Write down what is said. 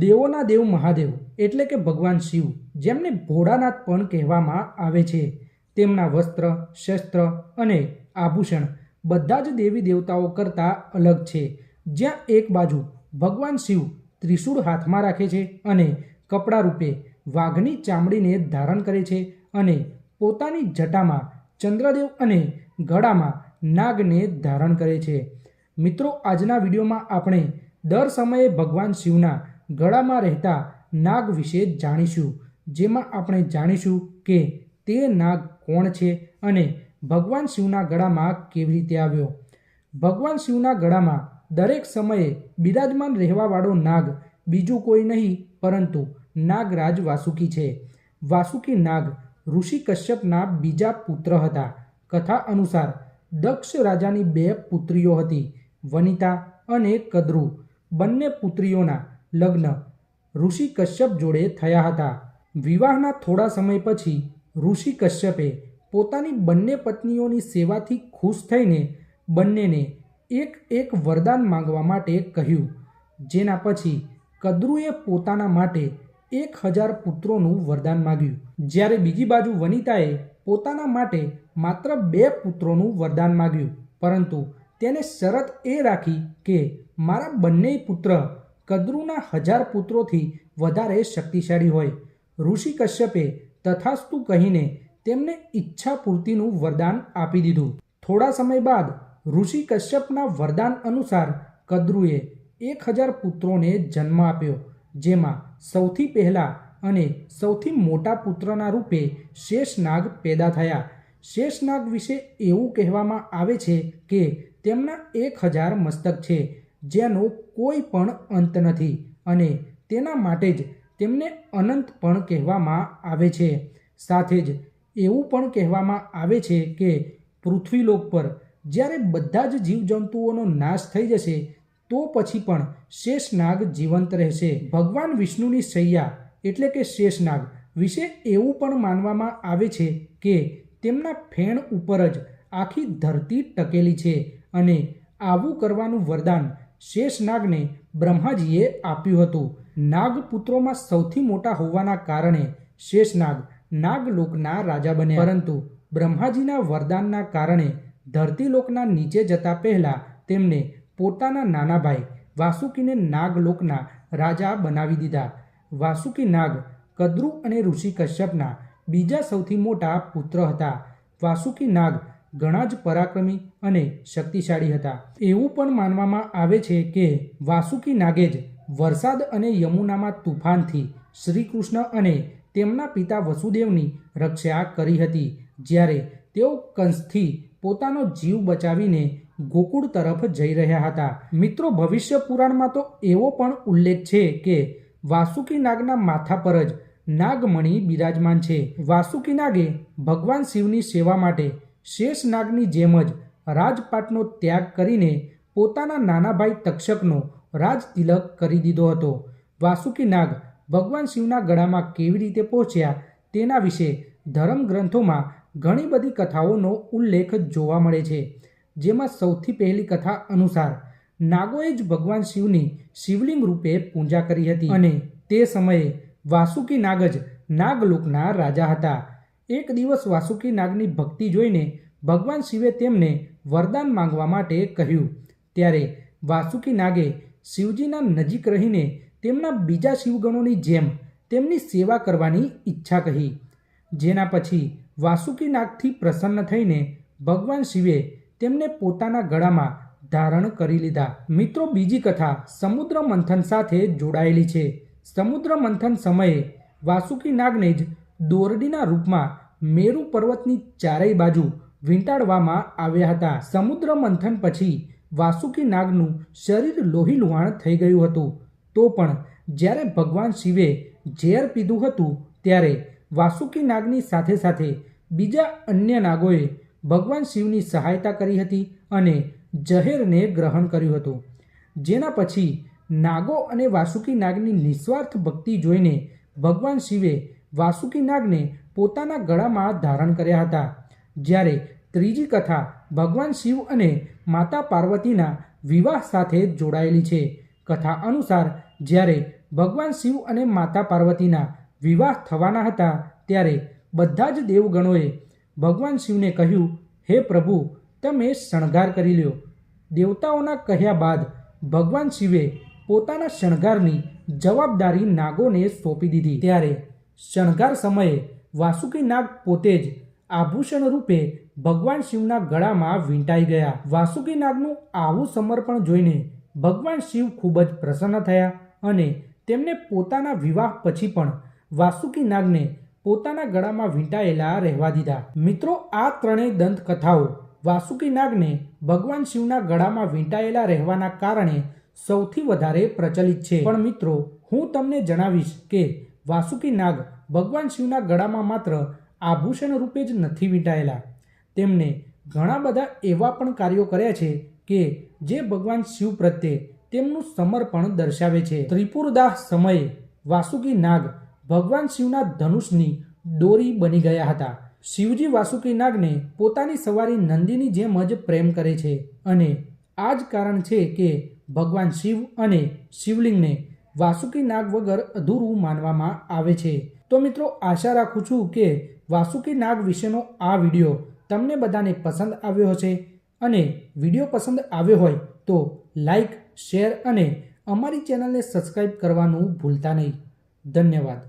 દેવોના દેવ મહાદેવ એટલે કે ભગવાન શિવ, જેમને ભોળાનાથ પણ કહેવામાં આવે છે. તેમના વસ્ત્ર, શસ્ત્ર અને આભૂષણ બધા જ દેવી દેવતાઓ કરતાં અલગ છે. જ્યાં એક બાજુ ભગવાન શિવ ત્રિશૂળ હાથમાં રાખે છે અને કપડા રૂપે વાઘની ચામડીને ધારણ કરે છે અને પોતાની જટામાં ચંદ્રદેવ અને ગળામાં નાગને ધારણ કરે છે. મિત્રો, આજના વિડીયોમાં આપણે દર સમયે ભગવાન શિવના ગળામાં રહેતા નાગ વિશે જાણીશું, જેમાં આપણે જાણીશું કે તે નાગ કોણ છે અને ભગવાન શિવના ગળામાં કેવી રીતે આવ્યો. ભગવાન શિવના ગળામાં દરેક સમયે બિરાજમાન રહેવાવાળો નાગ બીજું કોઈ નહીં, પરંતુ નાગરાજ વાસુકી છે. વાસુકી નાગ ઋષિ કશ્યપના બીજા પુત્ર હતા. કથા અનુસાર દક્ષ રાજાની બે પુત્રીઓ હતી, વનિતા અને કદ્રુ. બંને પુત્રીઓના લગ્ન. ઋષિ કશ્યપ જોડે થયા હતા. વિવાહના થોડા સમય પછી ઋષિ કશ્યપે પોતાની બંને પત્નીઓની સેવાથી ખુશ થઈને બંનેને એક એક વરદાન માંગવા માટે કહ્યું, જેના પછી કદ્રુએ પોતાના માટે એક હજાર પુત્રોનું વરદાન માગ્યું. જ્યારે બીજી બાજુ વનિતાએ પોતાના માટે માત્ર બે પુત્રોનું વરદાન માગ્યું, પરંતુ તેને શરત એ રાખી કે મારા બંને પુત્ર કદ્રુના હજાર પુત્રોથી વધારે શક્તિશાળી હોય. ઋષિ કશ્યપે તથાસ્તુ કહીને તેમને ઈચ્છા પૂર્તિનું વરદાન આપી દીધું. થોડા સમય બાદ ઋષિ કશ્યપના વરદાન અનુસાર કદ્રુએ એક હજાર પુત્રોને જન્મ આપ્યો, જેમાં સૌથી પહેલા અને સૌથી મોટા પુત્રના રૂપે શેષનાગ પેદા થયા. શેષનાગ વિશે એવું કહેવામાં આવે છે કે તેમના એક હજાર મસ્તક છે. જેનો કોઈ પણ અંત નથી અને તેના માટે જ તેમને અનંત પણ કહેવામાં આવે છે. સાથે જ એવું પણ કહેવામાં આવે છે કે પૃથ્વીલોક પર જ્યારે બધા જ જીવજંતુઓનો નાશ થઈ જશે, તો પછી પણ શેષનાગ જીવંત રહેશે. ભગવાન વિષ્ણુની સૈયા એટલે કે શેષનાગ વિશે એવું પણ માનવામાં આવે છે કે તેમના ફેણ ઉપર જ આખી ધરતી ટકેલી છે અને આવું કરવાનું વરદાન શેષનાગને બ્રહ્માજીએ આપ્યું હતું. નાગપુત્રોમાં સૌથી મોટા હોવાના કારણે શેષનાગ નાગલોકના રાજા બન્યા. પરંતુ બ્રહ્માજીના વરદાનના કારણે ધરતીલોકના નીચે જતા પહેલા તેમને પોતાના નાના ભાઈ વાસુકીને નાગલોકના રાજા બનાવી દીધા. વાસુકી નાગ કદ્રુ અને ઋષિ કશ્યપના બીજા સૌથી મોટા પુત્ર હતા. વાસુકી નાગ ઘણા જ પરાક્રમી અને શક્તિશાળી હતા. એવું પણ માનવામાં આવે છે કે વાસુકી નાગે જ વરસાદ અને યમુનામાં તુફાનથી શ્રીકૃષ્ણ અને તેમના પિતા વસુદેવની રક્ષા કરી હતી, જ્યારે તેઓ કંસથી પોતાનો જીવ બચાવીને ગોકુળ તરફ જઈ રહ્યા હતા. મિત્રો, ભવિષ્ય પુરાણમાં તો એવો પણ ઉલ્લેખ છે કે વાસુકી નાગના માથા પર જ નાગમણી બિરાજમાન છે. વાસુકી નાગે ભગવાન શિવની સેવા માટે શેષ નાગની જેમ જ રાજપાટનો ત્યાગ કરીને પોતાના નાના ભાઈ તક્ષકનો રાજ તિલક કરી દીધો હતો. વાસુકી નાગ ભગવાન શિવના ગળામાં કેવી રીતે પહોંચ્યા તેના વિશે ધર્મ ગ્રંથોમાં ઘણી બધી કથાઓનો ઉલ્લેખ જોવા મળે છે. જેમાં સૌથી પહેલી કથા અનુસાર, નાગોએ જ ભગવાન શિવની શિવલિંગ રૂપે પૂજા કરી હતી અને તે સમયે વાસુકી નાગ જ નાગલોકના રાજા હતા. એક દિવસ વાસુકી નાગની ભક્તિ જોઈને ભગવાન શિવે તેમને વરદાન માંગવા માટે કહ્યું. ત્યારે વાસુકી નાગે શિવજીના નજીક રહીને તેમના બીજા શિવગણોની જેમ તેમની સેવા કરવાની ઈચ્છા કહી. જેના પછી વાસુકી નાગથી પ્રસન્ન થઈને ભગવાન શિવે તેમને પોતાના ગળામાં ધારણ કરી લીધા. મિત્રો, બીજી કથા સમુદ્ર મંથન સાથે જોડાયેલી છે. સમુદ્ર મંથન સમયે વાસુકી નાગને જ દોરડીના રૂપમાં મેરુ પર્વતની ચારેય બાજુ વીંટાળવામાં આવ્યા હતા. સમુદ્ર મંથન પછી વાસુકી નાગનું શરીર લોહી લુહાણ થઈ ગયું હતું. તો પણ જ્યારે ભગવાન શિવે ઝેર પીધું હતું ત્યારે વાસુકી નાગની સાથે સાથે બીજા અન્ય નાગોએ ભગવાન શિવની સહાયતા કરી હતી અને ઝહેરને ગ્રહણ કર્યું હતું. જેના પછી નાગો અને વાસુકી નાગની નિસ્વાર્થ ભક્તિ જોઈને ભગવાન શિવે વાસુકી નાગને પોતાના ગળામાં ધારણ કર્યા હતા. જ્યારે ત્રીજી કથા ભગવાન શિવ અને માતા પાર્વતીના વિવાહ સાથે જોડાયેલી છે. કથા અનુસાર જ્યારે ભગવાન શિવ અને માતા પાર્વતીના વિવાહ થવાના હતા, ત્યારે બધા જ દેવગણોએ ભગવાન શિવને કહ્યું, હે પ્રભુ, તમે શણગાર કરી લ્યો. દેવતાઓના કહ્યા બાદ ભગવાન શિવે પોતાના શણગારની જવાબદારી નાગોને સોંપી દીધી. ત્યારે શણગાર સમયે વાસુકી નાગ પોતે જ આભૂષણ રૂપે ભગવાન શિવના ગળામાં વીંટાઈ ગયા. વાસુકી નાગનું આવું સમર્પણ જોઈને ભગવાન શિવ ખૂબ જ પ્રસન્ન થયા અને તેમને પોતાના વિવાહ પછી પણ વાસુકી નાગને પોતાના ગળામાં વીંટાયેલા રહેવા દીધા. મિત્રો, આ ત્રણેય દંતકથાઓ વાસુકી નાગને ભગવાન શિવના ગળામાં વીંટાયેલા રહેવાના કારણે સૌથી વધારે પ્રચલિત છે. પણ મિત્રો, હું તમને જણાવીશ કે વાસુકી નાગ ભગવાન શિવના ગળામાં માત્ર આભૂષણ રૂપે જ નથી વીંટાયેલા. તેમણે ઘણા બધા એવા પણ કાર્યો કર્યા છે કે જે ભગવાન શિવ પ્રત્યે તેમનું સમર્પણ દર્શાવે છે. ત્રિપુરદાહ સમયે વાસુકી નાગ ભગવાન શિવના ધનુષની દોરી બની ગયા હતા. શિવજી વાસુકી નાગને પોતાની સવારી નંદીની જેમ જ પ્રેમ કરે છે અને આ જ કારણ છે કે ભગવાન શિવ અને શિવલિંગને વાસુકી નાગ વગર અધૂરું માનવામાં આવે છે. તો મિત્રો, આશા રાખું છું કે વાસુકી નાગ વિશેનો આ વીડિયો તમને બધાને પસંદ આવ્યો હશે અને વીડિયો પસંદ આવ્યો હોય તો લાઈક, શેર અને અમારી ચેનલને સબસ્ક્રાઈબ કરવાનું ભૂલતા નહીં. ધન્યવાદ.